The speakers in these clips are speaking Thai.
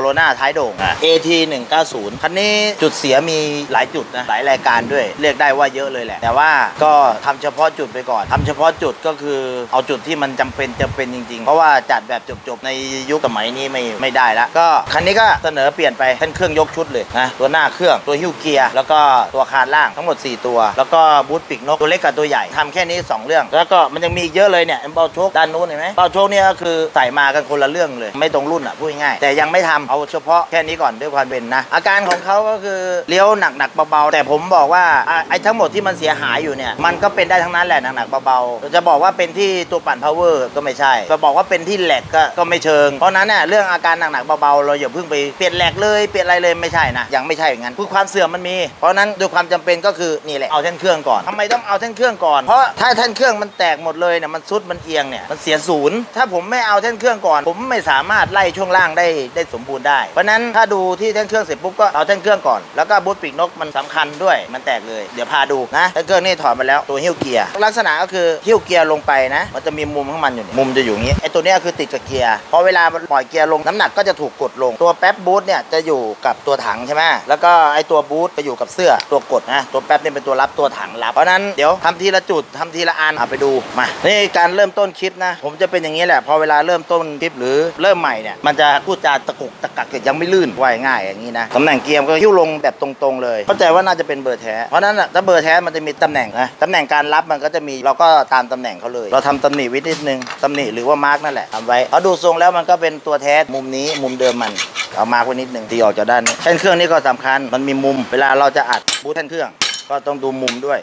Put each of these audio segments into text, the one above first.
โรนาท้ายโด่ง AT 190 คันนี้จุดเสียมีหลายจุดนะ หลายรายการด้วย เรียกได้ว่าเยอะเลยแหละ แต่ว่าก็ทำเฉพาะจุดไปก่อนทำเฉพาะจุดก็คือเอาจุดที่มันจำเป็นจะเป็นจริงๆ เพราะว่าจัดแบบจบๆ ในยุคสมัยนี้ไม่ไม่ได้ละก็คันนี้ก็เสนอเปลี่ยนไปเป็นเครื่องยกชุดเลยนะตัวหน้าเครื่องตัวหิ้วเกียร์แล้วก็ตัวคานล่างทั้งหมด 4 ตัว แล้วก็บูทปีกนกตัวเล็กกับตัวใหญ่ทำแค่นี้ 2 เรื่อง แล้วก็มันยังมีเยอะเลยเนี่ยเบาโชคด้านนู้นเห็นไหมเบาโชคเนี่ยก็คือใส่มากันคนละเรื่องเลย ไม่ตรงรุ่นอะพูดง่ายแต่ยังไม่ทำเอาเฉพาะแค่นี้ก่อนด้วยความเป็นนะ อาการของเขาก็คือเลี้ยวหนักๆเบาๆ แต่ผมบอกว่าอะไอ้ทั้งหมดที่มันเสียหายอยู่เนี่ย มันก็เป็นได้ทั้งนั้นแหละหนักๆเบาๆจะบอกว่าเป็นที่ตัวปั่น power ก็ไม่ใช่จะบอกว่าเป็นที่แหลกก็ก็ไม่เชิง เพราะนั้นเนี่ยเรื่องอาการหนักๆเบาๆเราอย่าเพิ่งไปเปลี่ยนแหลกเลยเปลี่ยนอะไรเลยไม่ใช่นะยังไม่ใช่อย่างนั้นคือความเสื่อมมันมี เพราะนั้นด้วยความจำเป็นก็คือนี่แหละเอาแท่นเครื่องก่อนทำไมต้องเอาแท่นเครื่องก่อนเพราะถ้าแท่นเครื่องมันแตกหมดเลยเนี่ยมันซุดมันเอียงเนี่ยมันเสียศูนย์ถ้าผมไม่เอาแท่นเครื่องก่อน ผมไม่สามารถไล่ช่วงล่างได้ได้สมบูรณ์ได้ เพราะนั้นถ้าดูที่แท่นเครื่องเสร็จปุ๊บก็เอาแท่นเครื่องก่อน แล้วก็บูทปีกนกมันสำคัญด้วยมันแตกเลย เดี๋ยวพาดูนะแท่นเครื่องนี่ถอดมาแล้วตัวหิ้วเกียร์ ลักษณะก็คือหิ้วเกียร์ลงไปนะ มันจะมีมุมของมันอยู่มุมจะอยู่อย่างนี้ไอ้ตัวเนี้ยคือติดกับเกียร์พอเวลาปล่อยเกียร์ลงน้ำหนักก็จะถูกกดลงตัวแป๊บบูทเนี่ยจะอยู่กับตัวถังใช่ไหมแล้วก็ไอ้ตัวบูทไปอยู่กับเสื้อตัวกดนะตัวแป๊บเนี่ยเป็นตัวรับตัวถังรับเพราะนั้นเดี๋ยวทำทีละจุดทำทีละอันเอาไปดูมานี่การเริ่มต้นคลิปนะ ผมจะเป็นอย่างนี้แหละพอเวลาเริ่มต้นคลิปหรือเริ่มใหม่เนี่ยมันจะพูดจาตะกุกตะกักยังไม่ลื่นว่ายง่ายอย่างนี้นะตำแหน่งเกียร์ก็หิ้วลงแบบตรงๆเลยเข้าใจว่าน่าจะเป็นเบอร์แท้เพราะนั้นถ้าเบอร์แท้มันจะมีตำแหน่งนะตำแหน่งการรับมันก็จะมีเราก็ตามตำแหน่งเขาเลย เราทำตำหนิไวินิดนึงตำหนิหรือว่ามาร์กนั่นแหละทำไว้เอาดูทรงแล้วมันก็เป็นตัวแท้มุมนี้มุมเดิมมันเอามากไว้นิดนึงตีออกจากด้านนี้แท่นเครื่องนี่ก็สำคัญมันมีมุม เวลาเราจะอัดบูทแท่นเครื่อง ก็ต้องดูมุมด้วย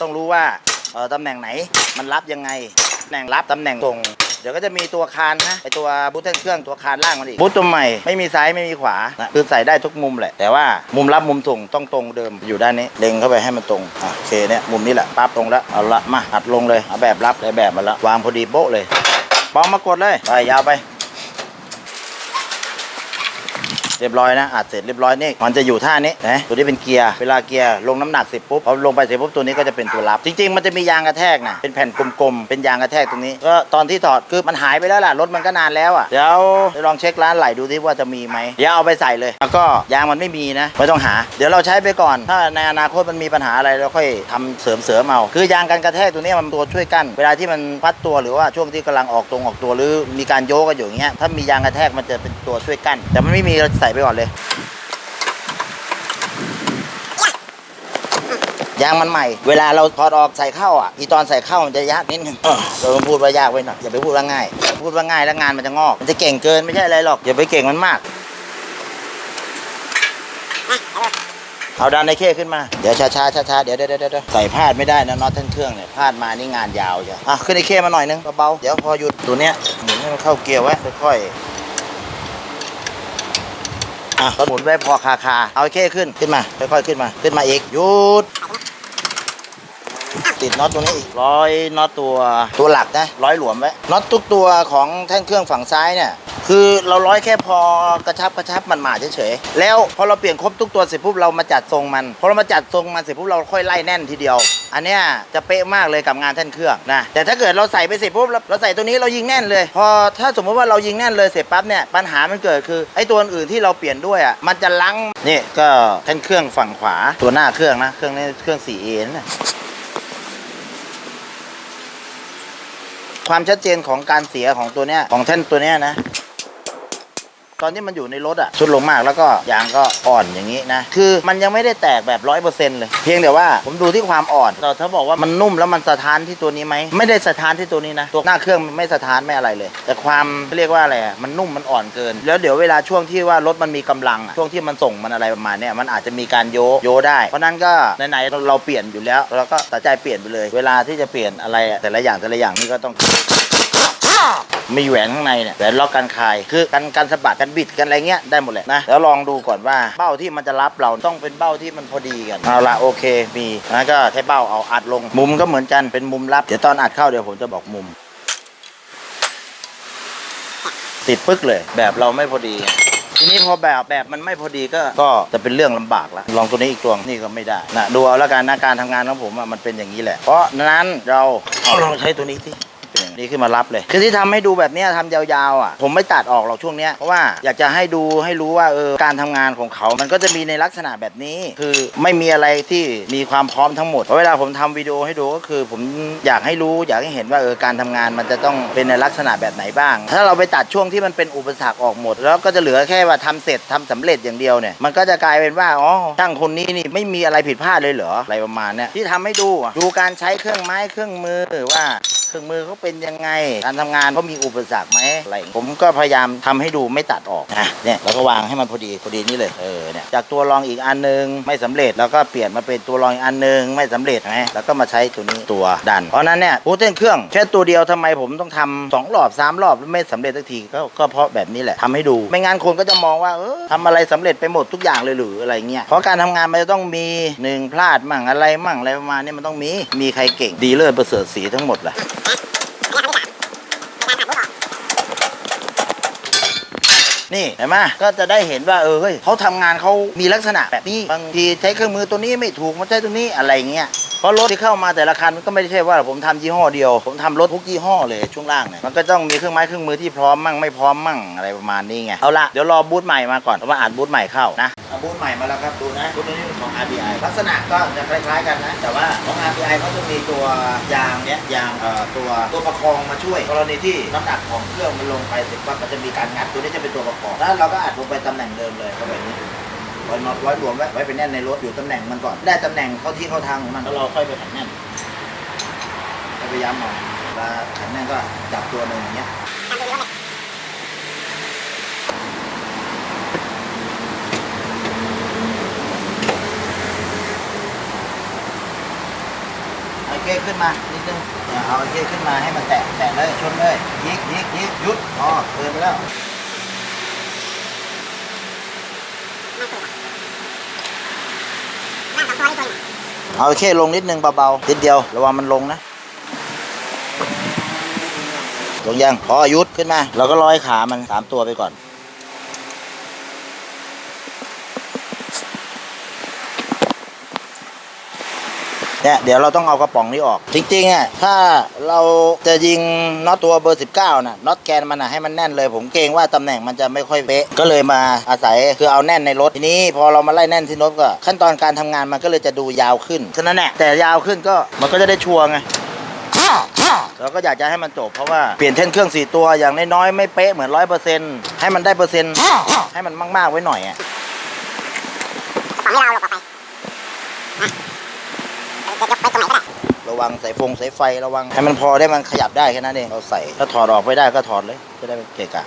ต้องรู้ว่าตำแหน่งไหนมันรับยังไงตำแหน่งรับตำแหน่งตรง ดี๋ยวก็จะมีตัวคานนะไอตัวบูทแท่นเครื่องตัวคานล่างมันอีกบูทตัวใหม่ไม่มีซ้ายไม่มีขวานะคือใส่ได้ทุกมุมแหละแต่ว่ามุมรับมุมส่งต้องตรงเดิมอยู่ด้านนี้เล็งเข้าไปให้มันตรงอะโอเคเนี่ยมุมนี้แหละปั๊บตรงแล้วเอาละมาอัดลงเลยเอาแบบรับได้แบบมาแล้ววางพอดีโป๊ะเลยปองมากดเลยไปยาวไป เรียบร้อยนะอัดเสร็จเรียบร้อยนี่มันจะอยู่ท่านี้นะตัวนี้เป็นเกียร์เวลาเกียร์ลงน้ำหนักเสร็จปุ๊บพอลงไปเสร็จปุ๊บตัวนี้ก็จะเป็นตัวรับ จริง ๆ มันจะมียางกระแทกนะเป็นแผ่นกลมๆเป็นยางกระแทกตรงนี้ ก็ตอนที่ถอดคือมันหายไปแล้วล่ะรถมันก็นานแล้วอะเดี๋ยวลองเช็คร้านไหลดูที่ว่าจะมีไหมเดี๋ยวเอาไปใส่เลย แล้วก็ยางมันไม่มีนะไม่ต้องหา เดี๋ยวเราใช้ไปก่อน ถ้าในอนาคตมันมีปัญหาอะไรเราค่อยทำเสริมเสริมเอาคือยางกันกระแทกตัวนี้มันตัวช่วยกั้นเวลาที่มันพัดตัวหรือว่าช่วงที่กำลังออกตรงออกตัวหรือมีการโยกกันอยู่อย่างเงี้ยถ้ามียางกระแทกมันจะเป็นตัวช่วยกั้นแต่มันไม่มีเราใส่ไปก่อนเลยยางมันใหม่ เวลาเราถอดออกใส่เข้าอะอีตอนใส่เข้ามันจะยากนิดนึงเออเราต้องพูดว่ายากไว้หน่อยอย่าไปพูดว่าง่าย พูดว่าง่ายแล้วงานมันจะงอก มันจะเก่งเกินไม่ใช่อะไรหรอกอย่าไปเก่งมันมาก เอาดันในเข้ขึ้นมา เดี๋ยวช้าช้าช้าช้าๆเดี๋ยวเดี๋ยวเดี๋ยวเดี๋ยวใส่พลาดไม่ได้นะน็อตทั้งเครื่องเนี่ยพลาดมานี่งานยาวจ้ะอะขึ้นในเข้มาหน่อยนึงเบาๆเดี๋ยวพอหยุดตัวเนี้ยหมุนให้มันเข้าเกียร์ไว้ค่อยๆ อะหมุนไว้พอคาคาเอาไอ้เข้ขึ้นขึ้นมาค่อยๆขึ้นมา ขึ้นมาอีกหยุดติดน็อตตัวนี้อีกร้อยน็อตตัวตัวหลักนะร้อยหลวมไว้น็อตทุกตัวของแท่นเครื่องฝั่งซ้ายเนี่ย คือเราร้อยแค่พอกระชับกระชับมันหมาเฉยๆแล้วพอเราเปลี่ยนครบทุกตัวเสร็จปุ๊บเรามาจัดทรงมันพอเรามาจัดทรงมันเสร็จปุ๊บเราค่อยไล่แน่นทีเดียว อันเนี้ยจะเป๊ะมากเลยกับงานแท่นเครื่องนะแต่ถ้าเกิดเราใส่ไปเสร็จปุ๊บเราเราใส่ตัวนี้เรายิงแน่นเลย พอถ้าสมมติว่าเรายิงแน่นเลยเสร็จปั๊บเนี่ยปัญหามันเกิดคือไอ้ตัวอื่นที่เราเปลี่ยนด้วยอะมันจะลังนี่ก็แท่นเครื่องฝั่งขวาตัวหน้าเครื่องนะเครื่องนี้เครื่อง 4A นะความชัดเจนของการเสียของตัวเนี้ยของแท่นตัวเนี้ยนะ ตอนที่มันอยู่ในรถอะสุดลงมากแล้วก็ยางก็อ่อนอย่างนี้นะ คือมันยังไม่ได้แตกแบบร้อยเปอร์เซ็นต์เลย เพียงแต่ว่าผมดูที่ความอ่อนแต่ถ้าบอกว่ามันนุ่มแล้วมันสะท้านที่ตัวนี้ไหมไม่ได้สะท้านที่ตัวนี้นะตัวหน้าเครื่องไม่สะท้านไม่อะไรเลย แต่ความเรียกว่าอะไรอะมันนุ่มมันอ่อนเกิน แล้วเดี๋ยวเวลาช่วงที่ว่ารถมันมีกำลังอะช่วงที่มันส่งมันอะไรประมาณเนี้ยมันอาจจะมีการโยโยได้เพราะนั้นก็ไหนๆเราเปลี่ยนอยู่แล้วเราก็ตัดใจเปลี่ยนไปเลย เวลาที่จะเปลี่ยนอะไรแต่ละอย่างแต่ละอย่างนี่ก็ต้อง มีแหวนข้างในเนี่ยแหวนล็อกกันคาย คือกันกันสะบัดกันบิดกันอะไรเงี้ยได้หมดเลยนะแล้วลองดูก่อนว่าเบ้าที่มันจะรับเราต้องเป็นเบ้าที่มันพอดีกันเอาละโอเคมีนะก็ใช้เบ้าเอาอัดลง มุมก็เหมือนกันเป็นมุมรับเดี๋ยวตอนอัดเข้าเดี๋ยวผมจะบอกมุม ติดปึ๊กเลย แบบเราไม่พอดีทีนี้พอแบบแบบมันไม่พอดีก็ก็จะเป็นเรื่องลำบากละลองตัวนี้อีกตัวนี่ก็ไม่ได้นะดูเอาแล้วกันนะการทำงานของผมอะมันเป็นอย่างนี้แหละ เพราะฉะนั้นเราเอาลองใช้ตัวนี้ที่ เป็นยังไงนี่ขึ้นมารับเลย คือที่ทำให้ดูแบบนี้ยทำยาวๆอะผมไม่ตัดออกหรอกช่วงเนี้ยเพราะว่าอยากจะให้ดูให้รู้ว่าเออการทำงานของเขา มันก็จะมีในลักษณะแบบนี้ คือไม่มีอะไรที่มีความพร้อมทั้งหมดเพราะเวลาผมทำวิดีโอให้ดูก็คือ ผมอยากให้รู้อยากให้เห็นว่าเออการทำงานมันจะต้องเป็นในลักษณะแบบไหนบ้าง ถ้าเราไปตัดช่วงที่มันเป็นอุปสรรคออกหมด แล้วก็จะเหลือแค่ว่าทำเสร็จทำสำเร็จอย่างเดียวเนี่ยมันก็จะกลายเป็นว่าอ๋อช่างคนนี้นี่ไม่มีอะไรผิดพลาดเลยเหรออะไรประมาณเนี้ยที่ทำให้ดูดูการใช้เครื่องไม้เครื่องมือว่า เครื่องมือเขาเป็นยังไง การทำงานเขามีอุปสรรคไหมอะไรผมก็พยายามทำให้ดูไม่ตัดออกนะเนี่ยเราก็วางให้มันพอดีพอดีนี่เลยเออเนี่ยจากตัวรองอีกอันนึงไม่สำเร็จแล้วก็เปลี่ยนมาเป็นตัวรองอีกอันนึงไม่สำเร็จไหมแล้วก็มาใช้ตัวนี้ตัวดัน เพราะนั้นเนี่ยพูดเต้นเครื่องแค่ตัวเดียวทำไมผมต้องทำสองรอบสามรอบแล้วไม่สำเร็จสักทีก็ก็เพราะแบบนี้แหละทำให้ดู ไม่งั้นคนก็จะมองว่าเออทำอะไรสำเร็จไปหมดทุกอย่างเลยหรืออะไรเงี้ยเพราะการทำงานมันจะต้องมีหนึ่งพลาดมั่งอะไรมั่งอะไรประมาณนี้มันต้องมีมีใครเก่งดีเลิศประเสริฐสีทั้งหมดแหละ นี่เห็นไหมก็จะได้เห็นว่าเออเฮ้ยเขาทำงานเขามีลักษณะแบบนี้บางทีใช้เครื่องมือตัวนี้ไม่ถูกมาใช้ตัวนี้อะไรเงี้ยเพราะรถที่เข้ามาแต่ละคันก็ไม่ใช่ว่าผมทำยี่ห้อเดียว ผมทำรถทุกยี่ห้อเลยช่วงล่างเนี่ยมันก็ต้องมีเครื่องไม้เครื่องมือที่พร้อมมั่งไม่พร้อมมั่งอะไรประมาณนี้ไงเอาละเดี๋ยวรอบูธใหม่มาก่อนเพราะว่าอ่านบูธใหม่เข้านะ บูธใหม่มาแล้วครับดูนะบูธนี้เป็นของ RBI ลักษณะก็จะคล้ายๆกันนะ แต่ว่าของ RBI เขาจะมีตัวยางเนี้ยยางเอ่อตัวตัวประคองมาช่วย กรณีที่น้ำหนักของเครื่องมันลงไปเสร็จว่ามันจะมีการงัดตัวนี้จะเป็นตัวประคองแล้วเราก็อัดลงไปตำแหน่งเดิมเลยก็แบบนี้ร้อยน็อตร้อยรวมไว้ไว้เป็นแน่นในรถอยู่ตำแหน่งมันก่อนได้ตำแหน่งเข้าที่เข้าทางของมันแล้วเราค่อยไปขันแน่นพยายามเอาเวลาขันแน่นก็จับตัวหนึ่งอย่างเงี้ย เอาเก้ ขึ้นมานิดนึงเนี่ยเอาเก้ขึ้นมาให้มันแตะแตะเลยชนเลยยิกยิกยิกหยุดอ๋อเกินไปแล้วเอาแค่ลงนิดนึงเบาๆนิดเดียวระวังมันลงนะลงยังพอหยุดขึ้นมา เราก็ร้อยขามันสามตัวไปก่อน เนี่ยเดี๋ยวเราต้องเอากระป๋องนี้ออก จริงๆอะถ้าเราจะยิงน็อตตัวเบอร์ 19น่ะน็อตแกนมันอะให้มันแน่นเลย ผมเกรงว่าตำแหน่งมันจะไม่ค่อยเป๊ะก็เลยมาอาศัยคือเอาแน่นในรถทีนี้ พอเรามาไล่แน่นที่รถก็ ขั้นตอนการทำงานมันก็เลยจะดูยาวขึ้นฉะนั้นแหละแต่ยาวขึ้นก็มันก็จะได้ชัวร์ไงเราก็อยากจะให้มันจบเพราะว่าเปลี่ยนเช่นเครื่องสี่ตัวอย่างน้อยๆไม่เป๊ะเหมือนร้อยเปอร์เซ็นต์ให้มันได้เปอร์เซ็นต์ให้มันมากๆไว้หน่อยอะให้เราหลบออกไปนะเดี๋ยวยกไปตรงไหนก็ได้ ระวังสายฟงสายไฟระวัง ให้มันพอได้มันขยับได้แค่นั้นเองเราใส่ถ้าถอดออกไม่ได้ก็ถอดเลยจะได้ไม่เกะกะ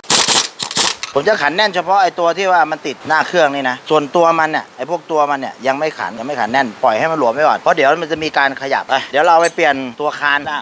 ผมจะขันแน่นเฉพาะไอ้ตัวที่ว่ามันติดหน้าเครื่องนี่นะ ส่วนตัวมันเนี่ยไอ้พวกตัวมันเนี่ยยังไม่ขันยังไม่ขันแน่นปล่อยให้มันหลวมไว้ก่อนเพราะเดี๋ยวมันจะมีการขยับไปเดี๋ยวเราไปเปลี่ยนตัวคานนะ